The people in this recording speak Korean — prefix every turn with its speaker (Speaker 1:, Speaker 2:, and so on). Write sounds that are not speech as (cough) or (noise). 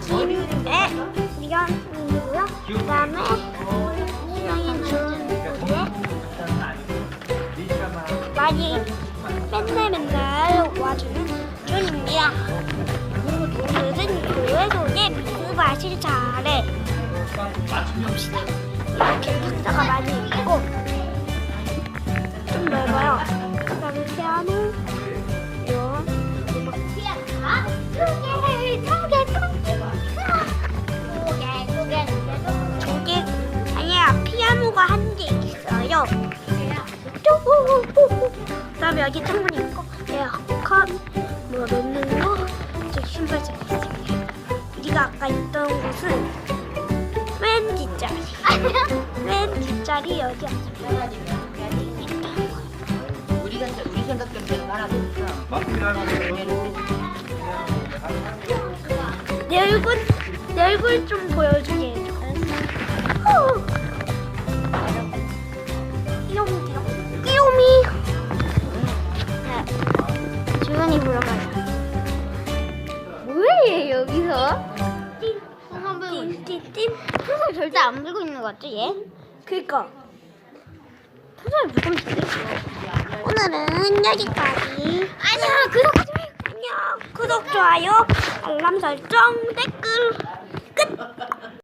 Speaker 1: 김에 미연이고요. 그 다음에 수영이 준우리에 많이 맨날 맨날 와주는 준입니다. 오늘은 교회 속에 미스 마실 잘해 봅시다. 이렇게 탁자가 많이 그다음에 여기 창문이 있고 에어컨 뭐 넣는 거 저기 신발장 있습니다. 우리가 아까 있던 곳은 맨 뒷자리. (laughs) 맨 뒷자리 여기.
Speaker 2: 우리가 우리 생각대로.
Speaker 1: 내 얼굴 내 얼굴 좀 보여주게 해줘. 네. 주연이 불러가요.
Speaker 3: 뭐해 여기서?
Speaker 1: 띵띵띵.
Speaker 3: 풍선 절대 안 불고 있는 거 같죠 얘?
Speaker 1: 그니까
Speaker 3: 풍선을 불면 되겠어.
Speaker 1: 오늘은 여기까지.
Speaker 3: 아니야 그렇게
Speaker 1: 안녕. 구독 좋아요 알람 설정 댓글 끝.